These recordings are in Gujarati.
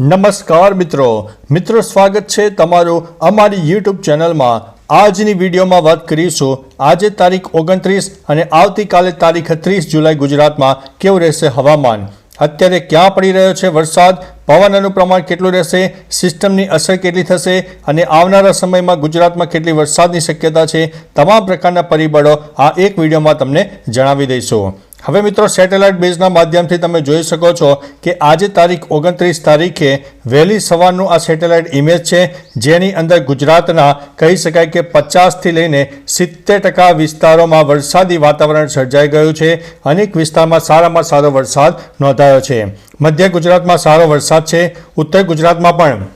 નમસ્કાર મિત્રો. મિત્રો, સ્વાગત છે તમારું અમારી યુટ્યુબ ચેનલમાં. આજની વિડીયોમાં વાત કરીશું, આજે તારીખ ઓગણત્રીસ અને આવતીકાલે તારીખ ત્રીસ જુલાઈ ગુજરાતમાં કેવું રહેશે હવામાન? અત્યારે ક્યાં પડી રહ્યો છે વરસાદ? પવનનું પ્રમાણ કેટલું રહેશે? સિસ્ટમની અસર કેટલી થશે? અને આવનારા સમયમાં ગુજરાતમાં કેટલી વરસાદની શક્યતા છે? તમામ પ્રકારના પરિબળો આ એક વિડીયોમાં તમને જણાવી દઈશું. હવે મિત્રો સેટેલાઇટ બેઝના માધ્યમથી તમે જોઈ શકો છો કે આજે તારીખ ઓગણત્રીસ તારીખે વહેલી સવારનું આ સેટેલાઇટ ઇમેજ છે, જેની અંદર ગુજરાતના કહી શકાય કે પચાસથી લઈને સિત્તેર ટકા વિસ્તારોમાં વરસાદી વાતાવરણ સર્જાઈ ગયું છે. અનેક વિસ્તારમાં સારામાં સારો વરસાદ નોંધાયો છે. મધ્ય ગુજરાતમાં સારો વરસાદ છે, ઉત્તર ગુજરાતમાં પણ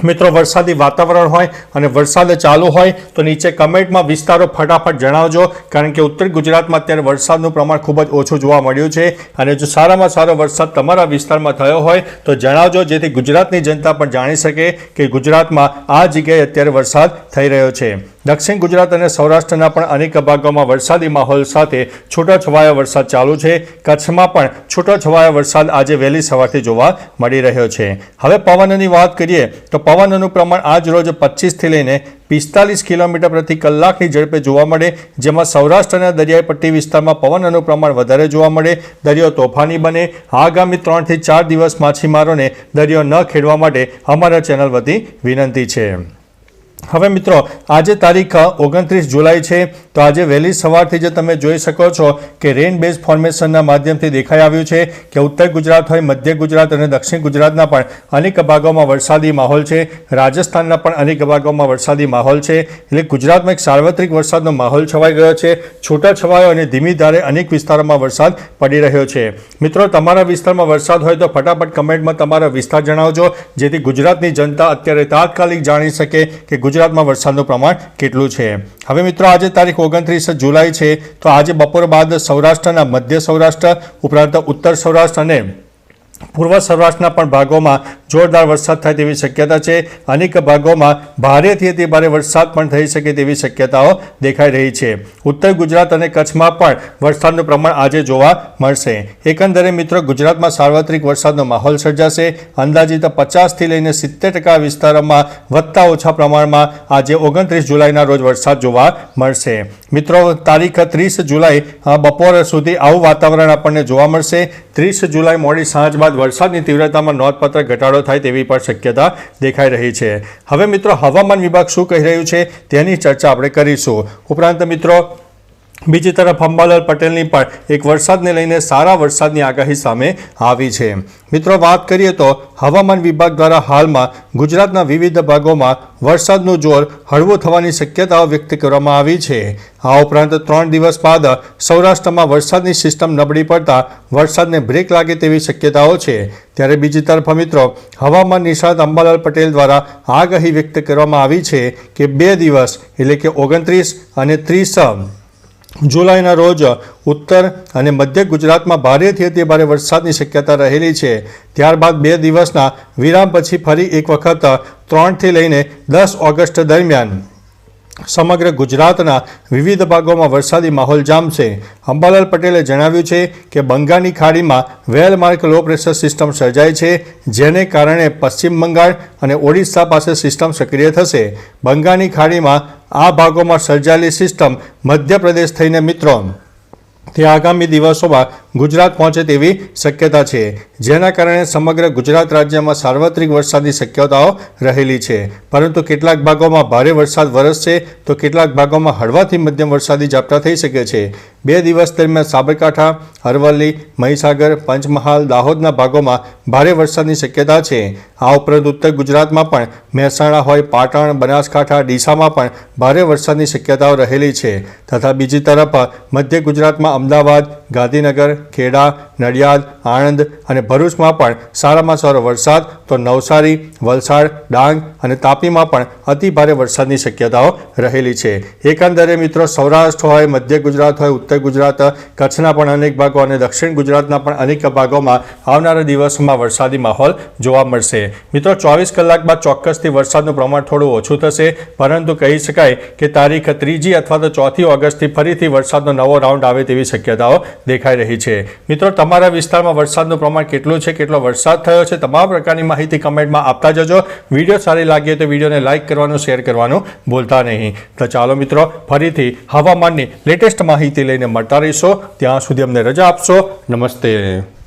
મિત્રો, વરસાદી વાતાવરણ હોય અને વરસાદ ચાલુ હોય તો નીચે કમેન્ટમાં વિસ્તારો ફટાફટ જણાવજો, કારણ કે ઉત્તર ગુજરાતમાં અત્યારે વરસાદનું પ્રમાણ ખૂબ જ ઓછું જોવા મળ્યું છે. અને જો સારામાં સારો વરસાદ તમારા વિસ્તારમાં થયો હોય તો જણાવજો, જેથી ગુજરાતની જનતા પણ જાણી શકે કે ગુજરાતમાં આ જગ્યાએ અત્યારે વરસાદ થઈ રહ્યો છે. દક્ષિણ ગુજરાત અને સૌરાષ્ટ્રના પણ અનેક ભાગોમાં વરસાદી માહોલ સાથે છૂટોછવાયો વરસાદ ચાલુ છે. કચ્છમાં પણ છૂટોછવાયો વરસાદ આજે વહેલી સવારથી જોવા મળી રહ્યો છે. હવે પવનની વાત કરીએ તો પવનનું પ્રમાણ આજ રોજ પચીસથી લઈને પિસ્તાલીસ કિલોમીટર પ્રતિ કલાકની ઝડપે જોવા મળે, જેમાં સૌરાષ્ટ્રના દરિયાઈ પટ્ટી વિસ્તારમાં પવનનું પ્રમાણ વધારે જોવા મળે. દરિયો તોફાની બને. આગામી ત્રણથી ચાર દિવસ માછીમારોને દરિયો ન ખેડવા માટે અમારા ચેનલ વતી વિનંતી છે. હવે મિત્રો, આજે તારીખ ઓગણત્રીસ જુલાઈ છે, તો આજે વહેલી સવારથી જે તમે જોઈ શકો છો કે રેન બેઝ ફોર્મેશનના માધ્યમથી દેખાઈ આવ્યું છે કે ઉત્તર ગુજરાત હોય, મધ્ય ગુજરાત અને દક્ષિણ ગુજરાતના પણ અનેક ભાગોમાં વરસાદી માહોલ છે. રાજસ્થાનના પણ અનેક ભાગોમાં વરસાદી માહોલ છે. એટલે ગુજરાતમાં એક સાર્વત્રિક વરસાદનો માહોલ છવાઈ ગયો છે. છૂટાછવાયો અને ધીમી ધારે અનેક વિસ્તારોમાં વરસાદ પડી રહ્યો છે. મિત્રો, તમારા વિસ્તારમાં વરસાદ હોય તો ફટાફટ કમેન્ટમાં તમારા વિસ્તાર જણાવજો, જેથી ગુજરાતની જનતા અત્યારે તાત્કાલિક જાણી શકે કે ગુજરાતમાં વરસાદનું પ્રમાણ કેટલું છે? હવે મિત્રો, આજે તારીખ ઓગણત્રીસ જુલાઈ છે, તો આજે બપોર બાદ સૌરાષ્ટ્રના મધ્ય સૌરાષ્ટ્ર, ઉપરાંત ઉત્તર સૌરાષ્ટ્ર અને પૂર્વ સૌરાષ્ટ્રના પણ ભાગોમાં જોરદાર વરસાદ થાય તેવી શક્યતા છે. અનેક ભાગોમાં ભારેથી અતિ ભારે વરસાદ પણ થઈ શકે તેવી શક્યતાઓ દેખાઈ રહી છે. ઉત્તર ગુજરાત અને કચ્છમાં પણ વરસાદનું પ્રમાણ આજે જોવા મળશે. એકંદરે મિત્રો, ગુજરાતમાં સાર્વત્રિક વરસાદનો માહોલ સર્જાશે. અંદાજિત પચાસથી લઈને સિત્તેર ટકા વિસ્તારોમાં વધતા ઓછા પ્રમાણમાં આજે ઓગણત્રીસ જુલાઈના રોજ વરસાદ જોવા મળશે. મિત્રો, તારીખ ત્રીસ જુલાઈ બપોર સુધી આવું વાતાવરણ આપણને જોવા મળશે. ત્રીસ જુલાઈ મોડી સાંજ બાદ વરસાદની તીવ્રતામાં નોંધપાત્ર ઘટાડો થાય તેવી પણ શક્યતા દેખાઈ રહી છે. હવે મિત્રો, હવામાન વિભાગ શું કહી રહ્યું છે તેની ચર્ચા આપણે કરીશું. ઉપરાંત મિત્રો બીજી તરફ અંબાલાલ પટેલની પણ એક વરસાદને લઈને સારા વરસાદની આગાહી સામે આવી છે. મિત્રો, વાત કરીએ તો હવામાન વિભાગ દ્વારા હાલમાં ગુજરાતના વિવિધ ભાગોમાં વરસાદનું જોર હળવું થવાની શક્યતાઓ વ્યક્ત કરવામાં આવી છે. આ ઉપરાંત ત્રણ દિવસ બાદ સૌરાષ્ટ્રમાં વરસાદની સિસ્ટમ નબળી પડતા વરસાદને બ્રેક લાગે તેવી શક્યતાઓ છે. ત્યારે બીજી તરફ મિત્રો, હવામાન નિષ્ણાત અંબાલાલ પટેલ દ્વારા આગાહી વ્યક્ત કરવામાં આવી છે કે બે દિવસ, એટલે કે ઓગણત્રીસ અને ત્રીસ જુલાઈના રોજ ઉત્તર અને મધ્ય ગુજરાતમાં ભારેથી અતિ ભારે વરસાદની શક્યતા રહેલી છે. ત્યારબાદ બે દિવસના વિરામ પછી ફરી એક વખત ત્રણથી લઈને દસ ઓગસ્ટ દરમિયાન સમગ્ર ગુજરાતના વિવિધ ભાગોમાં વરસાદી માહોલ જામશે. અંબાલાલ પટેલે જણાવ્યું છે કે બંગાળની ખાડીમાં well mark low pressure system સર્જાય છે, જેને કારણે પશ્ચિમ બંગાળ અને ઓડિશા પાસે સિસ્ટમ સક્રિય થશે. બંગાળની ખાડીમાં આ ભાગોમાં સર્જાયેલી સિસ્ટમ મધ્યપ્રદેશ થઈને મિત્રો તે આગામી દિવસોમાં ગુજરાત પહોંચે તેવી શક્યતા છે. જેના કારણે સમગ્ર ગુજરાત રાજ્યમાં સાર્વત્રિક વરસાદની શક્યતાઓ રહેલી છે. પરંતુ કેટલાક ભાગોમાં ભારે વરસાદ વરસશે તો કેટલાક ભાગોમાં હળવાથી મધ્યમ વરસાદી ઝાપટા થઈ શકે છે. બે દિવસ દરમિયાન સાબરકાંઠા, અરવલ્લી, મહીસાગર, પંચમહાલ, દાહોદના ભાગોમાં ભારે વરસાદની શક્યતા છે. આ ઉપરાંત ઉત્તર ગુજરાતમાં પણ મહેસાણા હોય, પાટણ, બનાસકાંઠા, ડીસામાં પણ ભારે વરસાદની શક્યતાઓ રહેલી છે. તથા બીજી તરફ મધ્ય ગુજરાતમાં અમદાવાદ ગાંધીનગર, ખેડા, નડિયાદ, આણંદ અને ભરૂચમાં પણ સારામાં સારો વરસાદ, તો નવસારી, વલસાડ, ડાંગ અને તાપીમાં પણ અતિ ભારે વરસાદની શક્યતાઓ રહેલી છે. એકંદરે મિત્રો, સૌરાષ્ટ્ર હોય, મધ્ય ગુજરાત હોય, ઉત્તર ગુજરાત, કચ્છના પણ અનેક ભાગો અને દક્ષિણ ગુજરાતના પણ અનેક ભાગોમાં આવનારા દિવસોમાં વરસાદી માહોલ જોવા મળશે. મિત્રો, ચોવીસ કલાક બાદ ચોક્કસથી વરસાદનું પ્રમાણ થોડું ઓછું થશે, પરંતુ કહી શકાય કે તારીખ ત્રીજી અથવા તો ચોથી ઓગસ્ટથી ફરીથી વરસાદનો નવો રાઉન્ડ આવે તેવી શક્યતાઓ દેખાઈ રહી છે. મિત્રો, તમારા વિસ્તારમાં વરસાદનું પ્રમાણ કેટલું છે, કેટલો વરસાદ થયો છે, તમામ પ્રકારની માહિતી કમેન્ટમાં આપતા જજો. વીડિયો સારી લાગી તો વિડીયોને લાઇક કરવાનું, શેર કરવાનું ભૂલતા નહીં. તો ચાલો મિત્રો, ફરીથી હવામાનની લેટેસ્ટ માહિતી લઈને મળતા રહીશો. ત્યાં સુધી અમને રજા આપશો. નમસ્તે.